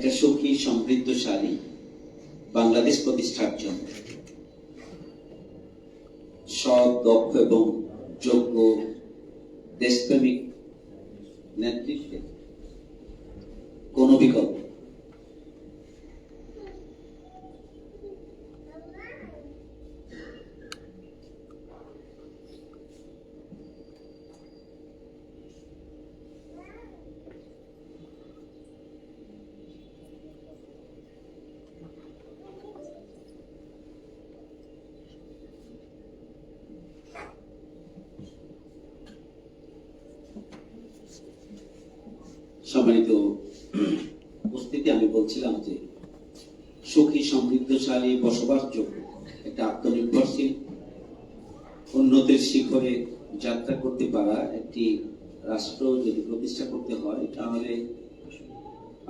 একটা সুখী সমৃদ্ধশালী বাংলাদেশ প্রতিষ্ঠার জন্য। সৎ দক্ষ এবং যোগ্য দেশপ্রেমিক নেতৃত্বে কোনো বিকল্প নেই। সম্মানিত উপস্থিতি, আমি বলছিলাম যে সুখী, সমৃদ্ধশালী, বসবাসযোগ্য, একটা আত্মনির্ভরশীল, উন্নতির শিখরে যাত্রা করতে পারা একটি রাষ্ট্র যদি প্রতিষ্ঠা করতে হয়, তাহলে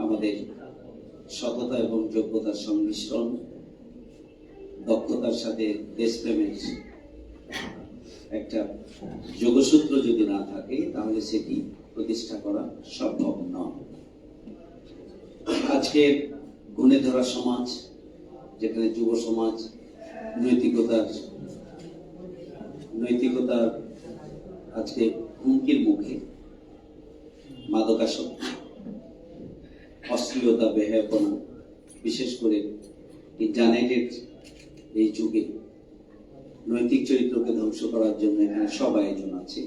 আমাদের সততা এবং যোগ্যতার সংমিশ্রণ, দক্ষতার সাথে দেশপ্রেমের একটা যোগসূত্র যদি না থাকে, তাহলে সেটি প্রতিষ্ঠা করা সম্ভব নয়। আজকের গুণে ধরা সমাজ, যেখানে যুব সমাজ নৈতিকতার নৈতিকতার আজকে হুমকির মুখে, মাদকাসক্তি, অশ্লীলতা, বেহায়াপনা, বিশেষ করে ইন্টারনেটের এই যুগে নৈতিক চরিত্রকে ধ্বংস করার জন্য এখানে সব আয়োজন আছে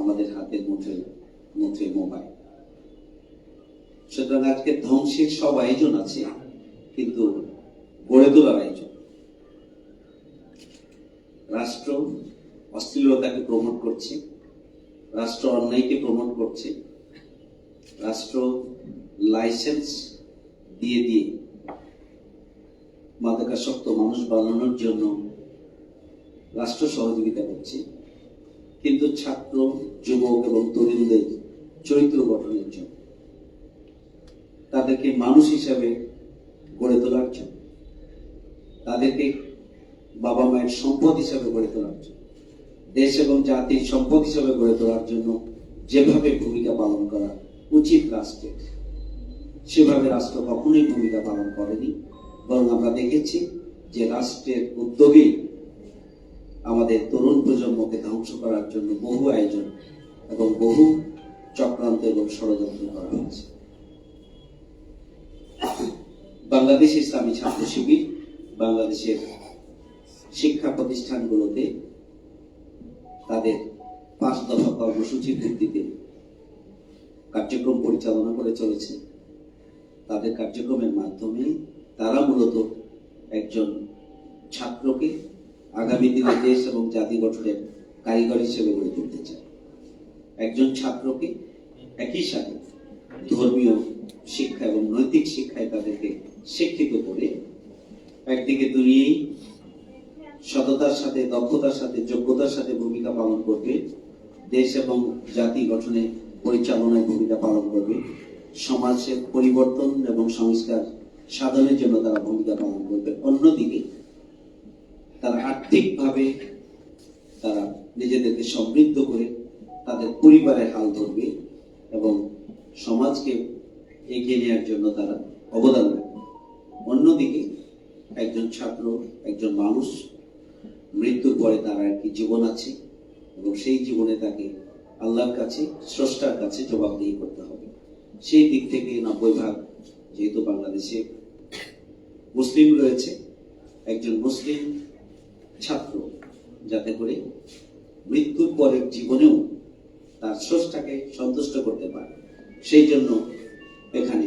আমাদের হাতের মুঠে মুঠে মোবাইল। সুতরাং আজকে ধ্বংসের সব আয়োজন আছে, কিন্তু গড়ে তোলার আয়োজন। রাষ্ট্র অশ্লীলতাকে প্রমোট করছে, রাষ্ট্র অন্যায়কে প্রমোট করছে, রাষ্ট্র লাইসেন্স দিয়ে দিয়ে মাদকাসক্ত মানুষ বানানোর জন্য রাষ্ট্র সহযোগিতা করছে। কিন্তু ছাত্র, যুবক এবং তরুণদের চরিত্র গঠনের জন্য। তাদেরকে মানুষ হিসাবে গড়ে তোলার জন্য। তাদেরকে বাবা মায়ের সম্পদ হিসাবে গড়ে তোলার জন্য। দেশ এবং জাতির সম্পদ হিসাবে গড়ে তোলার জন্য যেভাবে ভূমিকা পালন করা উচিত রাষ্ট্রের সেভাবে রাষ্ট্র কখনোই ভূমিকা পালন করেনি। বরং আমরা দেখেছি যে রাষ্ট্রের উদ্যোগেই আমাদের তরুণ প্রজন্মকে ধ্বংস করার জন্য বহু আয়োজন এবং বহু চক্রান্ত এবং ষড়যন্ত্র করা হয়েছে। বাংলাদেশ ইসলামী ছাত্র শিবির বাংলাদেশের শিক্ষা প্রতিষ্ঠানগুলোতে তাদের পাঁচ দফা কর্মসূচির ভিত্তিতে কার্যক্রম পরিচালনা করে চলেছে। তাদের কার্যক্রমের মাধ্যমে তারা মূলত একজন ছাত্রকে আগামী দিনে দেশ এবং জাতি গঠনের কারিগর হিসেবে গড়ে তুলতে চায়। একজন ছাত্রকে একই সাথে ধর্মীয় শিক্ষা এবং নৈতিক শিক্ষায় তাদেরকে শিক্ষিত করে একদিকে দুনিয়েই সততার সাথে, দক্ষতার সাথে, যোগ্যতার সাথে ভূমিকা পালন করবে, দেশ এবং জাতি গঠনে পরিচালনায় ভূমিকা পালন করবে, সমাজের পরিবর্তন এবং সংস্কার সাধনের জন্য তারা ভূমিকা পালন করবে। অন্যদিকে তারা আর্থিকভাবে তারা নিজেদেরকে সমৃদ্ধ করে তাদের পরিবারের হাল ধরবে এবং সমাজকে এগিয়ে নেওয়ার জন্য তারা অবদান রাখবে। অন্যদিকে একজন ছাত্র, একজন মানুষ মৃত্যুর পরে তার একটি জীবন আছে এবং সেই জীবনে তাকে আল্লাহর কাছে, স্রষ্টার কাছে জবাবদিহি করতে হবে। সেই দিক থেকে নব্বই ভাগ যেহেতু বাংলাদেশে মুসলিম রয়েছে, একজন মুসলিম ছাত্র যাতে করে মৃত্যুর পরের জীবনেও তার স্রষ্টাকে সন্তুষ্ট করতে পারে। সেই জন্য এখানে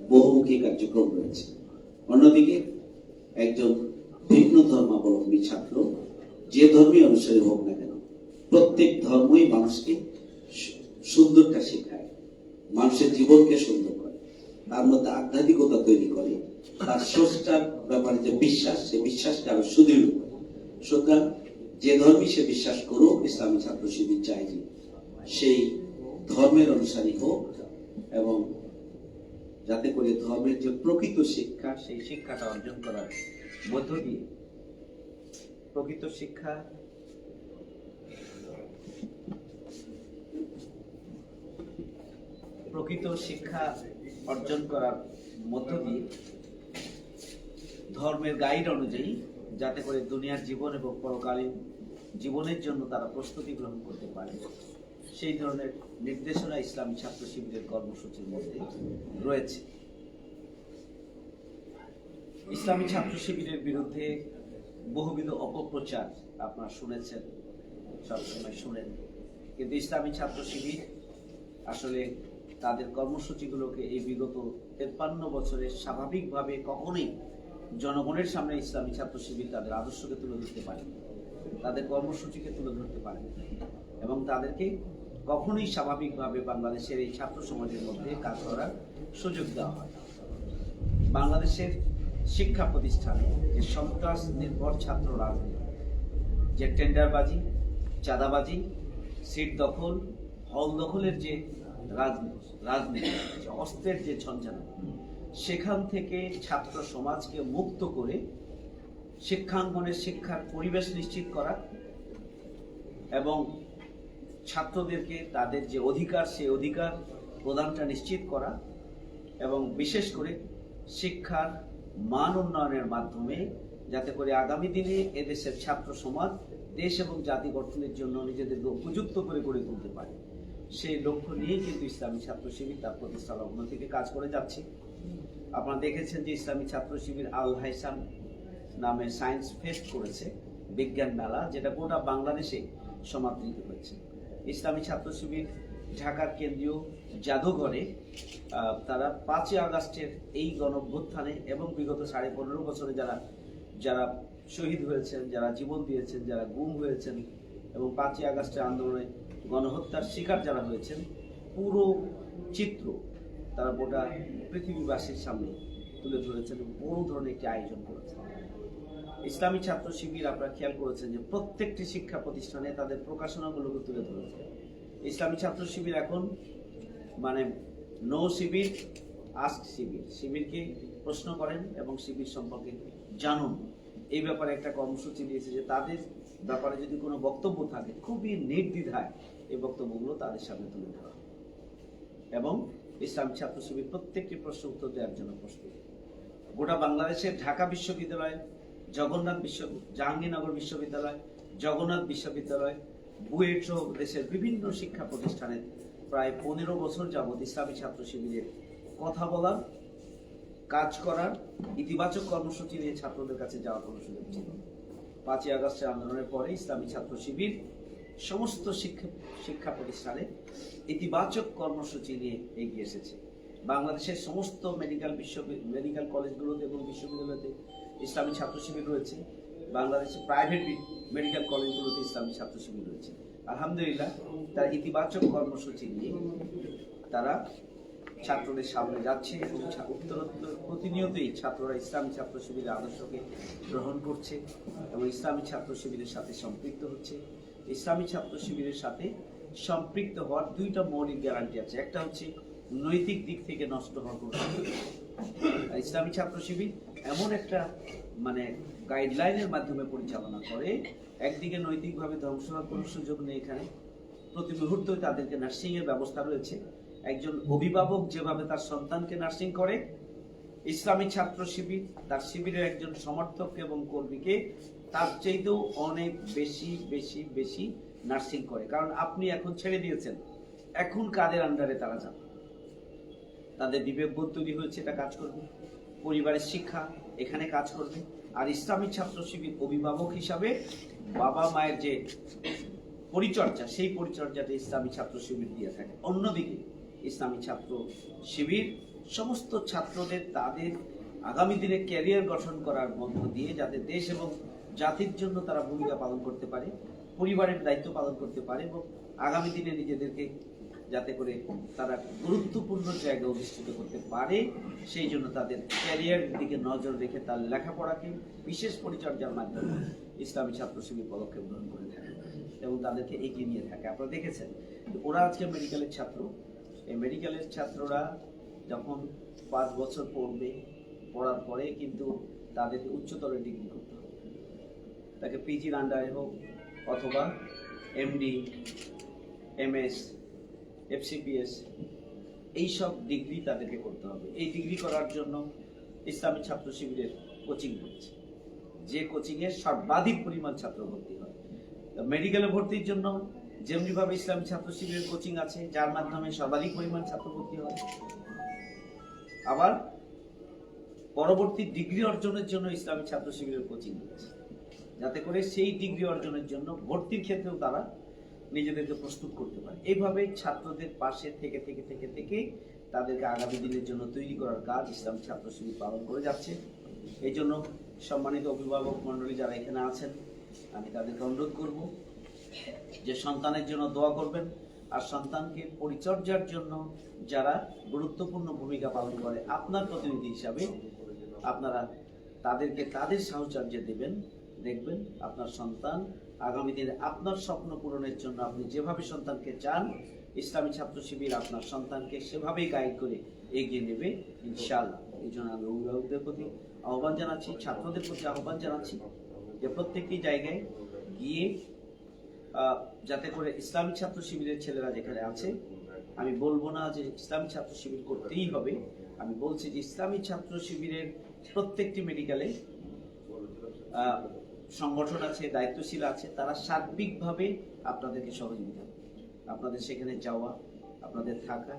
বহুমুখী কার্যক্রম রয়েছে। অন্যদিকে একজন ভিন্ন ধর্মাবলম্বী ছাত্র, যে ধর্মীয় অনুসারী হোক না কেন, প্রত্যেক ধর্মই মানুষকে সুন্দরটা শেখায়, মানুষের জীবনকে সুন্দর করে, তার মধ্যে আধ্যাত্মিকতা তৈরি করে, তার স্রষ্টার ব্যাপারে যে বিশ্বাস, সে বিশ্বাসকে আরও সুদৃঢ় সুতরাং যে ধর্মই সে বিশ্বাস করুক, ইসলামী ছাত্র শিবির চাই যে সেই ধর্মের অনুসারী হোক এবং যাতে করে ধর্মের যে প্রকৃত শিক্ষা, সেই শিক্ষাটা অর্জন করার মধ্য দিয়ে প্রকৃত শিক্ষা প্রকৃত শিক্ষা অর্জন করার মধ্য দিয়ে ধর্মের গাইড অনুযায়ী যাতে করে দুনিয়ার জীবন এবং পরকালীন জীবনের জন্য তারা প্রস্তুতি গ্রহণ করতে পারে। সেই ধরনের নির্দেশনা ইসলামী ছাত্র শিবিরের কর্মসূচির মধ্যে রয়েছে। ইসলামী ছাত্র শিবিরের বিরুদ্ধে বহুবিধ অপপ্রচার আপনারা শুনেছেন, সবসময় শুনেন। কিন্তু ইসলামী ছাত্র শিবির আসলে তাদের কর্মসূচিগুলোকে এই বিগত তেপ্পান্ন বছরে স্বাভাবিকভাবে কখনোই জনগণের সামনে ইসলামী ছাত্র শিবির তাদের আদর্শকে তুলে ধরতে পারেনি, তাদের কর্মসূচিকে তুলে ধরতে পারেনি এবং তাদেরকে কখনোই স্বাভাবিকভাবে বাংলাদেশের এই ছাত্র সমাজের মধ্যে কাজ করার সুযোগ দেওয়া হয় বাংলাদেশের শিক্ষা প্রতিষ্ঠানে যে সন্ত্রাস নির্ভর ছাত্র রাজনীতি, যে টেন্ডারবাজি, চাঁদাবাজি, সিট দখল, হল দখলের যে রাজনীতি রাজনীতি, যে অস্ত্রের যে ঝঞ্ঝানা সেখান থেকে ছাত্র সমাজকে মুক্ত করে শিক্ষাঙ্গনের শিক্ষার পরিবেশ নিশ্চিত করা এবং ছাত্রদেরকে তাদের যে অধিকার সেই অধিকার প্রদানটা নিশ্চিত করা এবং বিশেষ করে শিক্ষার মান উন্নয়নের মাধ্যমে যাতে করে আগামী দিনে এদেশের ছাত্র সমাজ, দেশ এবং জাতি গঠনের জন্য নিজেদেরকে উপযুক্ত করে গড়ে তুলতে পারে। সেই লক্ষ্য নিয়েই কিন্তু ইসলামী ছাত্র শিবির তার প্রতিষ্ঠা লগ্ন থেকে কাজ করে যাচ্ছে। আপনারা দেখেছেন যে ইসলামী ছাত্র শিবির আল হাইসাম নামে সায়েন্স ফেস্ট করেছে, বিজ্ঞান মেলা, যেটা গোটা বাংলাদেশে সমাদৃত হয়েছে। ইসলামী ছাত্র শিবির ঢাকার কেন্দ্রীয় জাদুঘরে তারা পাঁচই আগস্টের এই গণভ্যুত্থানে এবং বিগত সাড়ে পনেরো বছরে যারা যারা শহীদ হয়েছেন, যারা জীবন দিয়েছেন, যারা গুম হয়েছেন এবং পাঁচই আগস্টের আন্দোলনে গণহত্যার শিকার যারা হয়েছেন, পুরো চিত্র তারা গোটা পৃথিবীবাসীর সামনে তুলে ধরেছেন এবং বড় ধরনের একটি আয়োজন করেছেন। ইসলামী ছাত্র শিবির আপনারা খেয়াল করেছেন যে প্রত্যেকটি শিক্ষা প্রতিষ্ঠানে তাদের প্রকাশনাগুলোকে তুলে ধরেছে। ইসলামী ছাত্র শিবির এখন মানে নো শিবির আস্ক শিবির। শিবিরকে প্রশ্ন করেন এবং শিবির সম্পর্কে জানুন। এই ব্যাপারে একটা কর্মসূচি দিয়েছে যে তাদের ব্যাপারে যদি কোনো বক্তব্য থাকে, খুবই নির্দ্বিধায় এই বক্তব্যগুলো তাদের সামনে তুলে ধরা। এবং ইসলামী ছাত্র শিবির প্রত্যেকটি প্রশ্ন উত্তর দেওয়ার জন্য প্রস্তুত। গোটা বাংলাদেশের ঢাকা বিশ্ববিদ্যালয় জগন্নাথ বিশ্ব জাহাঙ্গীরনগর বিশ্ববিদ্যালয়, জগন্নাথ বিশ্ববিদ্যালয়, বুয়েট সহ দেশের বিভিন্ন শিক্ষা প্রতিষ্ঠানে প্রায় পনেরো বছর যাবৎ ইসলামী ছাত্র শিবিরের কথা বলার, কাজ করার, ইতিবাচক কর্মসূচি নিয়ে ছাত্রদের কাছে যাওয়ার কোনো সুযোগ ছিল পাঁচই আগস্টের আন্দোলনের পরে ইসলামী ছাত্র শিবির সমস্ত শিক্ষা শিক্ষা প্রতিষ্ঠানে ইতিবাচক কর্মসূচি নিয়ে এগিয়ে এসেছে। বাংলাদেশের সমস্ত মেডিকেল বিশ্ব মেডিকেল কলেজগুলোতে এবং বিশ্ববিদ্যালয়তে ইসলামী ছাত্র শিবির রয়েছে বাংলাদেশের প্রাইভেট মেডিকেল কলেজগুলোতে ইসলামী ছাত্র শিবির রয়েছে। আলহামদুলিল্লাহ, তার ইতিবাচক কর্মসূচি নিয়ে তারা ছাত্রদের সামনে যাচ্ছে এবং উত্তরোত্তর প্রতিনিয়তই ছাত্ররা ইসলামী ছাত্র শিবিরের আদর্শকে গ্রহণ করছে এবং ইসলামী ছাত্র শিবিরের সাথে সম্পৃক্ত হচ্ছে। ইসলামী ছাত্র শিবিরের সাথে সম্পৃক্ত হওয়ার দুইটা মৌলিক গ্যারান্টি আছে। একটা হচ্ছে নৈতিক দিক থেকে নষ্ট হওয়ার কোনো ইসলামী ছাত্র শিবির এমন একটা মানে গাইডলাইনের মাধ্যমে পরিচালনা করে, একদিকে নৈতিকভাবে ধ্বংস হওয়ার কোনো সুযোগ নেই এখানে। প্রতি মুহূর্তে তাদেরকে নার্সিং এর ব্যবস্থা রয়েছে। একজন অভিভাবক যেভাবে তার সন্তানকে নার্সিং করে, ইসলামী ছাত্র শিবির, তার শিবিরের একজন সমর্থক এবং কর্মীকে তার চাইতেও অনেক বেশি বেশি বেশি নার্সিং করে। কারণ আপনি এখন ছেড়ে দিয়েছেন। এখন কাদের আন্ডারে তারা যান তাদের বিবেকবোধ তৈরি হয়েছে, এটা কাজ করবে। পরিবারের শিক্ষা, এখানে কাজ করবে। আর ইসলামী ছাত্র শিবির অভিভাবক হিসাবে বাবা মায়ের যে পরিচর্যা, সেই পরিচর্যাটা ইসলামী ছাত্র শিবির দিয়ে থাকে। অন্যদিকে ইসলামী ছাত্র শিবির সমস্ত ছাত্রদের, তাদের আগামী দিনে ক্যারিয়ার গঠন করার মধ্য দিয়ে যাতে দেশ এবং জাতির জন্য তারা ভূমিকা পালন করতে পারে, পরিবারের দায়িত্ব পালন করতে পারে এবং আগামী দিনে নিজেদেরকে যাতে করে তারা গুরুত্বপূর্ণ জায়গায় অধিষ্ঠিত করতে পারে, সেই জন্য তাদের ক্যারিয়ারের দিকে নজর রেখে তার লেখাপড়াকে বিশেষ পরিচর্যার মাধ্যমে ইসলামী ছাত্র শিবির পদক্ষেপ গ্রহণ করে থাকে এবং তাদেরকে এগিয়ে নিয়ে থাকে। আপনারা দেখেছেন ওরা আজকে মেডিকেলের ছাত্র। এই মেডিকেলের ছাত্ররা যখন পাঁচ বছর পড়বে, পড়ার পরে কিন্তু তাদেরকে উচ্চতর ডিগ্রি করতে হবে। তাকে পিজির আন্ডারে হোক অথবা এমডি, এমএস এফসিপিএস এই সব ডিগ্রি তাদেরকে করতে হবে। এই ডিগ্রি করার জন্য ইসলামী ছাত্র শিবিরের কোচিং হচ্ছে। যে কোচিংয়ে সর্বাধিক পরিমাণ ছাত্র ভর্তি হয়। মেডিকেলে ভর্তির জন্য যেমনিভাবে ইসলামী ছাত্র শিবিরের কোচিং আছে, যার মাধ্যমে সর্বাধিক পরিমাণ ছাত্র ভর্তি হয়। আবার পরবর্তী ডিগ্রি অর্জনের জন্য ইসলামী ছাত্র শিবিরের কোচিং হচ্ছে। যাতে করে সেই ডিগ্রি অর্জনের জন্য ভর্তির ক্ষেত্রেও তারা নিজেদেরকে প্রস্তুত করতে পারে। এইভাবে ছাত্রদের পাশে থেকে থেকে থেকে থেকে তাদেরকে আগামী দিনের জন্য তৈরি করার কাজ ইসলাম ছাত্র শিবির পালন করে যাচ্ছে। এই জন্য সম্মানিত অভিভাবক মণ্ডলী যারা এখানে আছেন, আমি তাদেরকে অনুরোধ করব যে সন্তানের জন্য দোয়া করবেন আর সন্তানকে পরিচর্যার জন্য যারা গুরুত্বপূর্ণ ভূমিকা পালন করে আপনার প্রতিনিধি হিসাবে আপনারা তাদেরকে তাদের সাহচর্য দেবেন, দেখবেন আপনার সন্তান আগামী দিনে আপনার স্বপ্ন পূরণের জন্য আপনি যেভাবে সন্তানকে চান, ইসলামী ছাত্র শিবির আপনার সন্তানকে সেভাবেই গাইড করে এগিয়ে নেবে, ইনশাআল্লাহ। এই জন্য আমি অভিভাবকদের প্রতি আহ্বান জানাচ্ছি, ছাত্রদের প্রতি আহ্বান জানাচ্ছি যে প্রত্যেকটি জায়গায় গিয়ে যাতে করে ইসলামী ছাত্র শিবিরের ছেলেরা যেখানে আছে, আমি বলব না যে ইসলামী ছাত্র শিবির করতেই হবে। আমি বলছি যে ইসলামী ছাত্র শিবিরের প্রত্যেকটি মেডিকেলে সংগঠন আছে, দায়িত্বশীল আছে, তারা সার্বিকভাবে আপনাদেরকে সহযোগিতা। আপনাদের সেখানে যাওয়া, আপনাদের থাকা,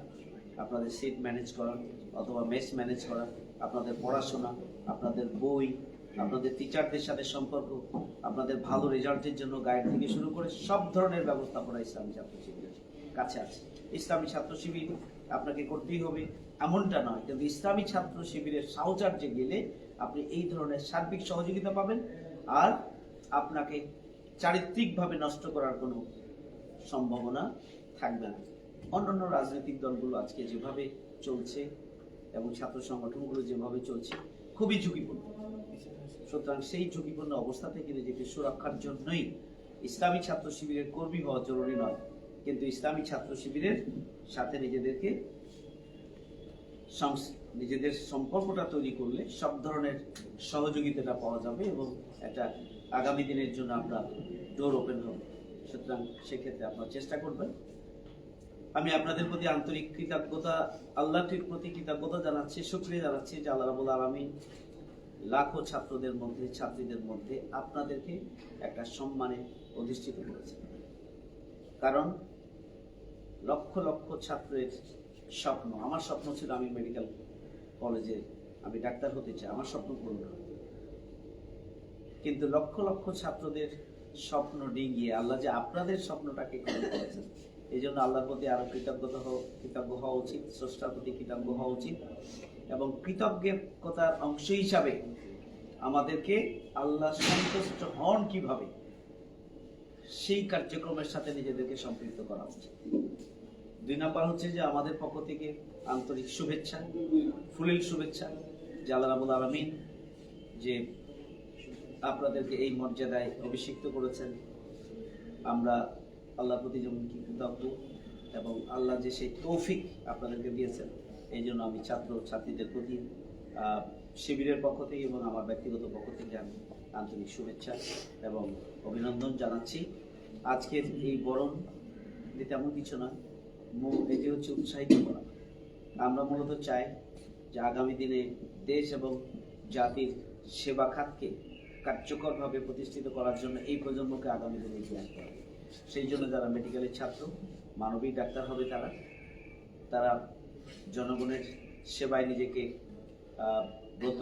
আপনাদের সিট ম্যানেজ করা, অথবা মেস ম্যানেজ করা, আপনাদের পড়াশোনা, আপনাদের বই, আপনাদের টিচারদের সাথে সম্পর্ক, আপনাদের ভালো রেজাল্টের জন্য গাইড থেকে শুরু করে সব ধরনের ব্যবস্থাপনা ইসলামী ছাত্র শিবিরের কাছে আছে ইসলামী ছাত্র শিবির আপনাকে করতেই হবে, এমনটা নয়, কিন্তু ইসলামী ছাত্র শিবিরের সাহচার্যে গেলে আপনি এই ধরনের সার্বিক সহযোগিতা পাবেন আর আপনাকে চারিত্রিকভাবে নষ্ট করার কোনো সম্ভাবনা থাকবে না। অন্যান্য রাজনৈতিক দলগুলো আজকে যেভাবে চলছে এবং ছাত্র সংগঠনগুলো যেভাবে চলছে, খুবই ঝুঁকিপূর্ণ। সুতরাং সেই ঝুঁকিপূর্ণ অবস্থা থেকে নিজেকে সুরক্ষার জন্যই ইসলামী ছাত্র শিবিরের কর্মী হওয়া জরুরি নয়। কিন্তু ইসলামী ছাত্র শিবিরের সাথে নিজেদেরকে নিজেদের সম্পর্কটা তৈরি করলে সব ধরনের সহযোগিতাটা পাওয়া যাবে এবং একটা আগামী দিনের জন্য আমরা ডোর ওপেন হবে। সুতরাং সেক্ষেত্রে আপনারা চেষ্টা করবেন। আমি আপনাদের প্রতি আন্তরিক কৃতজ্ঞতা আল্লাহটির প্রতি কৃতজ্ঞতা জানাচ্ছি, শুক্রিয়া জানাচ্ছি যে আল্লাহ রাবুল আলমিন লাখো ছাত্রদের মধ্যে, ছাত্রীদের মধ্যে আপনাদেরকে একটা সম্মানে অধিষ্ঠিত করেছে কারণ লক্ষ লক্ষ ছাত্রের স্বপ্ন, আমার স্বপ্ন ছিল আমি মেডিকেল কলেজে আমি ডাক্তার হতে চাই, আমার স্বপ্ন পূরণ কিন্তু লক্ষ লক্ষ ছাত্রদের স্বপ্ন ডিঙ্গিয়ে আল্লাহ যে আপনাদের স্বপ্নটাকে করেছেন এই জন্য আল্লাহর প্রতি আরও কৃতজ্ঞতা কৃতজ্ঞ হওয়া উচিত, স্রষ্টার প্রতি কৃতজ্ঞ হওয়া উচিত এবং কৃতজ্ঞতার অংশ হিসাবে আমাদেরকে আল্লাহ সন্তুষ্ট হন কীভাবে, সেই কার্যক্রমের সাথে নিজেদেরকে সম্পৃক্ত করা উচিত। দুই নাম্বার হচ্ছে যে আমাদের পক্ষ থেকে আন্তরিক শুভেচ্ছা, ফুলেল শুভেচ্ছা যে আল্লাহ রাবুল আলমিন, যে আপনাদেরকে এই মর্যাদায় অভিষিক্ত করেছেন। আমরা আল্লাহ প্রতি যেমন কি কৃতজ্ঞ এবং আল্লাহ যে সেই তৌফিক আপনাদেরকে দিয়েছেন, এই জন্য আমি ছাত্র ছাত্রীদের প্রতি শিবিরের পক্ষ থেকে এবং আমার ব্যক্তিগত পক্ষ থেকে আমি আন্তরিক শুভেচ্ছা এবং অভিনন্দন জানাচ্ছি। আজকের এই বরণ তেমন কিছু না। এটি হচ্ছে উৎসাহিত করা। আমরা মূলত চাই যে আগামী দিনে দেশ এবং জাতির সেবা খাতকে কার্যকরভাবে প্রতিষ্ঠিত করার জন্য এই প্রজন্মকে আগামী দিনে এগিয়ে আসতে হবে। সেই জন্য যারা মেডিকেলের ছাত্র, মানবিক ডাক্তার হবে তারা তারা জনগণের সেবায় নিজেকে ব্রত